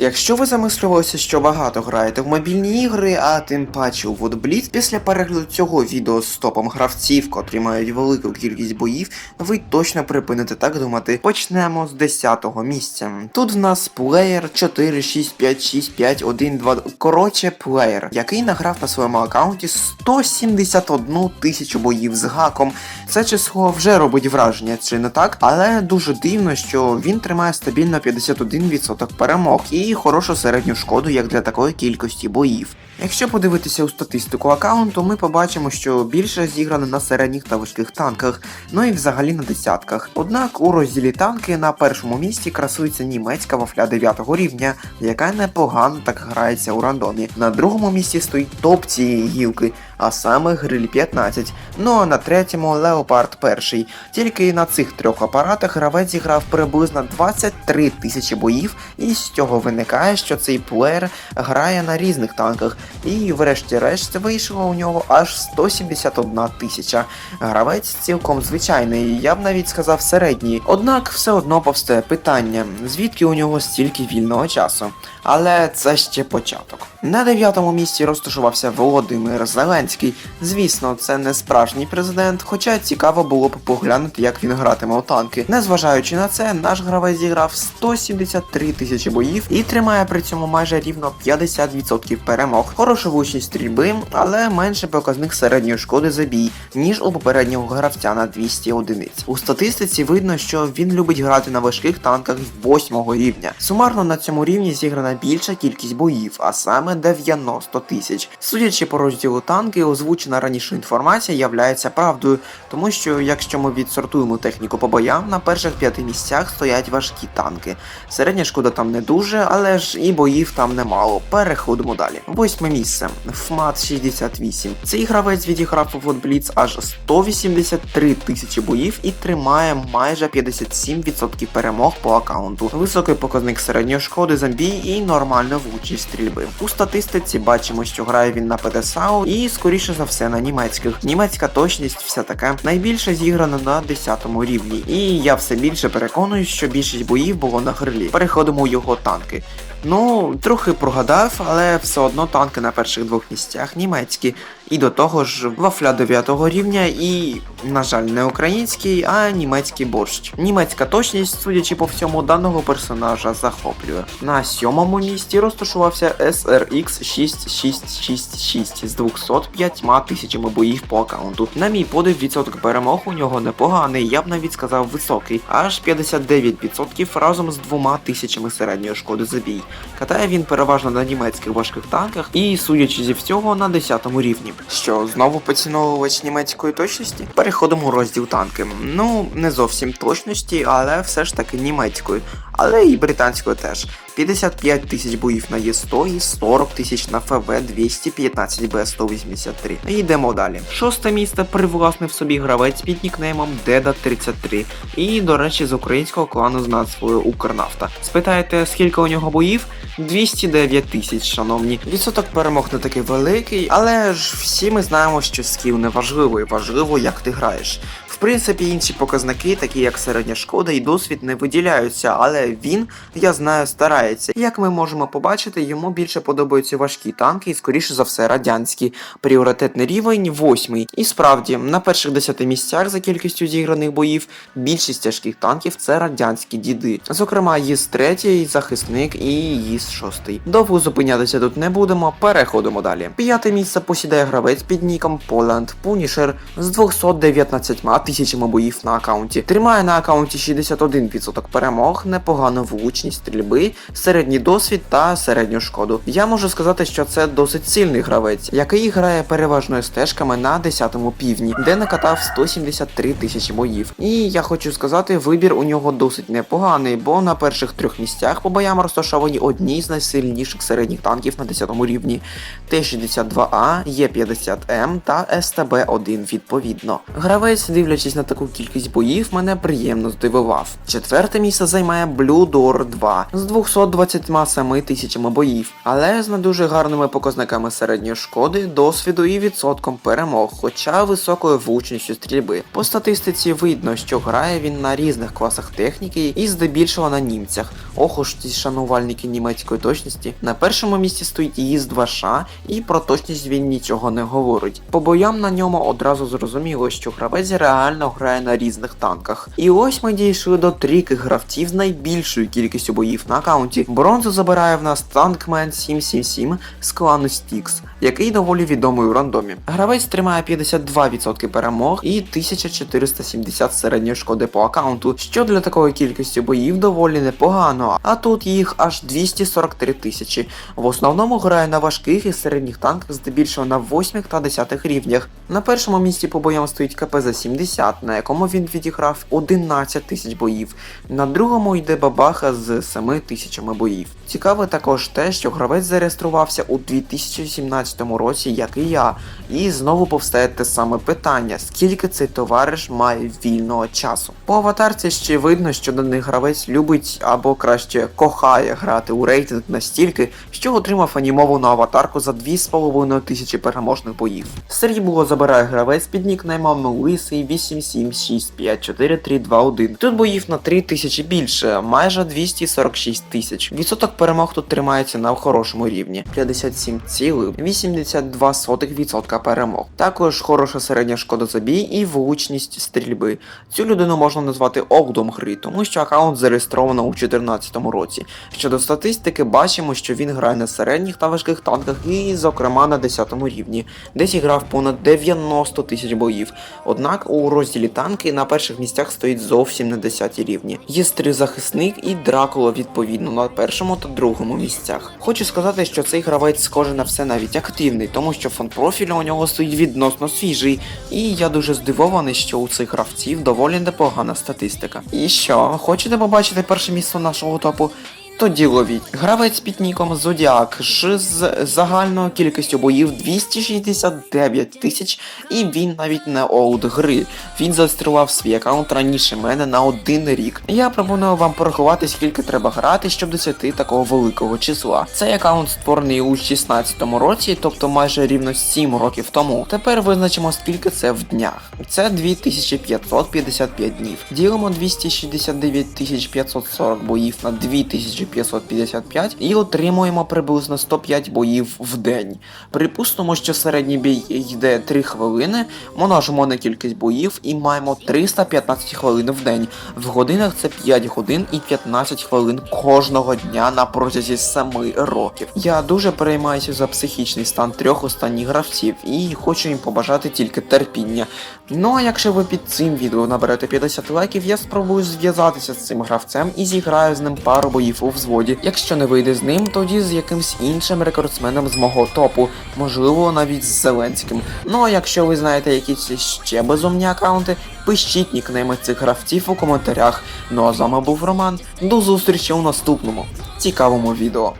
Якщо ви замислювалися, що багато граєте в мобільні ігри, а тим паче у Водбліц, після перегляду цього відео з топом гравців, котрі мають велику кількість боїв, ви точно припините так думати. Почнемо з 10-го місця. Тут в нас плеєр 4, 6, 5, 6, 5, 1, 2, коротше, плеєр, який награв на своєму аккаунті 171 тисячу боїв з гаком. Це число вже робить враження, чи не так? Але дуже дивно, що він тримає стабільно 51% перемог і хорошу середню шкоду як для такої кількості боїв. Якщо подивитися у статистику аккаунту, ми побачимо, що більше зіграно на середніх та важких танках, ну і взагалі на десятках. Однак у розділі танки на першому місці красується німецька вафля 9 рівня, яка непогано так грається у рандомі. На другому місці стоїть топ цієї гілки, а саме гриль 15. Ну а на третьому Леопард 1. Тільки на цих трьох апаратах гравець зіграв приблизно 23 тисячі боїв, і з цього виникає, що цей плеєр грає на різних танках. І врешті-решт вийшло у нього аж 171 тисяча. Гравець цілком звичайний, я б навіть сказав середній. Однак все одно повстає питання, звідки у нього стільки вільного часу. Але це ще початок. На дев'ятому місці розташувався Володимир Зеленський. Звісно, це не справжній президент, хоча цікаво було б поглянути, як він гратиме у танки. Незважаючи на це, наш гравець зіграв 173 тисячі боїв і тримає при цьому майже рівно 50% перемог. Хороша влучність стрільби, але менше показник середньої шкоди за бій, ніж у попереднього гравця на 200 одиниць. У статистиці видно, що він любить грати на важких танках 8 рівня. Сумарно на цьому рівні зіграна більша кількість боїв, а саме 90 тисяч. Судячи по розділу танки, озвучена раніше інформація являється правдою, тому що якщо ми відсортуємо техніку по боям, на перших п'яти місцях стоять важкі танки. Середня шкода там не дуже, але ж і боїв там немало. Переходимо далі. Восьме місце. ФМАТ 68. Цей гравець відіграв у Бліц аж 183 тисячі боїв і тримає майже 57% перемог по аккаунту. Високий показник середньої шкоди за і нормальна влучність стрільби. У статистиці бачимо, що грає він на ПДСАУ і скоріше за все на німецьких. Німецька точність все таке найбільше зіграна на 10 рівні. І я все більше переконуюсь, що більшість боїв було на грилі. Переходимо у його танки. Ну, трохи прогадав, але все одно танки на перших двох місцях німецькі. І до того ж, вафля 9 рівня і, на жаль, не український, а німецький борщ. Німецька точність, судячи по всьому, даного персонажа захоплює. На сьомому місці розташувався SRX 6666 з 205 тисячами боїв по аккаунту. На мій подив, відсоток перемог у нього непоганий, я б навіть сказав високий, аж 59% разом з двома тисячами середньої шкоди за бій. Катає він переважно на німецьких важких танках і, судячи зі всього, на 10 рівні. Що, знову поціновувач німецької точності? Переходимо у розділ танки. Ну, не зовсім точності, але все ж таки німецької, але і британської теж. 55 тисяч боїв на Є100 і 40 тисяч на ФВ 215 Б183. Йдемо далі. Шосте місце привласнив собі гравець під нікнеймом Деда33. І, до речі, з українського клану з назвою Укрнафта. Спитаєте, скільки у нього боїв? 209 тисяч, шановні. Відсоток перемог не такий великий, але ж всі ми знаємо, що скіл не важливий, важливо, як ти граєш. В принципі, інші показники, такі як середня шкода і досвід, не виділяються, але він, я знаю, старається. Як ми можемо побачити, йому більше подобаються важкі танки і, скоріше за все, радянські. Пріоритетний рівень восьмий. І справді, на перших 10 місцях за кількістю зіграних боїв більшість тяжких танків це радянські діди. Зокрема, ЄС 3 захисник і ЄС 6 Довго зупинятися тут не будемо, переходимо далі. П'яте місце посідає гравець під ніком Poland Punisher з 219 тисячами боїв на аккаунті. Тримає на аккаунті 61% перемог, непогану влучність стрільби, середній досвід та середню шкоду. Я можу сказати, що це досить сильний гравець, який грає переважно стежками на 10-му півдні, де накатав 173 тисячі боїв. І я хочу сказати, вибір у нього досить непоганий, бо на перших трьох місцях по боям розташовані одні з найсильніших середніх танків на 10 рівні: Т-62А, Є-50М та СТБ-1 відповідно. Гравець, дивлячись на таку кількість боїв, мене приємно здивував. Четверте місце займає Door 2 з 127 тисячами боїв, але з не дуже гарними показниками середньої шкоди, досвіду і відсотком перемог, хоча високою влучністю стрільби. По статистиці видно, що грає він на різних класах техніки і здебільшого на німцях. Ох уж ці шанувальники німецької точності. На першому місці стоїть ІС 2 ша і про точність він нічого не говорить. По боям на ньому одразу зрозуміло, що гравець реально грає на різних танках. І ось ми дійшли до трійки гравців з найбільшою кількістю боїв на аккаунті. Бронзу забирає в нас Tankman 777 з клану Styx, який доволі відомий у рандомі. Гравець тримає 52% перемог і 1470 середньої шкоди по аккаунту, що для такої кількості боїв доволі непогано, а тут їх аж 243 тисячі. В основному грає на важких і середніх танках, здебільшого на 8 та 10 рівнях. На першому місці по боям стоїть КПЗ 70, на якому він відіграв 11 тисяч боїв. На другому йде бабаха з 7 тисячами боїв. Цікаве також те, що гравець зареєструвався у 2017 році, як і я, і знову повстає те саме питання: скільки цей товариш має вільного часу? По аватарці ще видно, що даний гравець любить або краще кохає грати у рейтинг настільки, що отримав анімовану аватарку за 2,5 тисячі переможних боїв. Срібло забирає гравець під нікнеймом Лисий 8765431. Тут боїв на 3 тисячі більше, майже 246 тисяч. Відсоток перемог тут тримається на хорошому рівні 57,82% перемог. Також хороша середня шкода забій і влучність стрільби. Цю людину можна назвати олдом гри, тому що аккаунт зареєстровано у 2014 році. Щодо статистики, бачимо, що він грає на середніх та важких танках і, зокрема, на 10 рівні, де зіграв понад 90 тисяч боїв. Однак у розділі танки на перших місцях стоїть зовсім на 10 рівні. Є три захисник і Дракула відповідно на першому та другому місцях. Хочу сказати, що цей гравець схоже на все навіть активний, тому що фон профілю у нього стоїть відносно свіжий, і я дуже здивований, що у цих гравців доволі непогана статистика. І що, хочете побачити перше місце нашого топу? Тоді ловіть. Гравець під ніком Зодіак з загальною кількістю боїв 269 тисяч, і він навіть не олд гри. Він зареєстрував свій аккаунт раніше мене на один рік. Я пропоную вам порахувати, скільки треба грати, щоб досягти такого великого числа. Цей аккаунт створений у 16-му році, тобто майже рівно 7 років тому. Тепер визначимо, скільки це в днях. Це 2555 днів. Ділимо 269 540 боїв на 2555 і отримуємо приблизно 105 боїв в день. Припустимо, що середній бій йде 3 хвилини, множимо на кількість боїв і маємо 315 хвилин в день. В годинах це 5 годин і 15 хвилин кожного дня на протязі 7 років. Я дуже переймаюся за психічний стан трьох останніх гравців і хочу їм побажати тільки терпіння. Ну а якщо ви під цим відео наберете 50 лайків, я спробую зв'язатися з цим гравцем і зіграю з ним пару боїв у взводі. Якщо не вийде з ним, тоді з якимсь іншим рекордсменом з мого топу, можливо, навіть з Зеленським. Ну а якщо ви знаєте якісь ще безумні аккаунти, пишіть нікнейми цих гравців у коментарях. Ну а з вами був Роман. До зустрічі у наступному цікавому відео.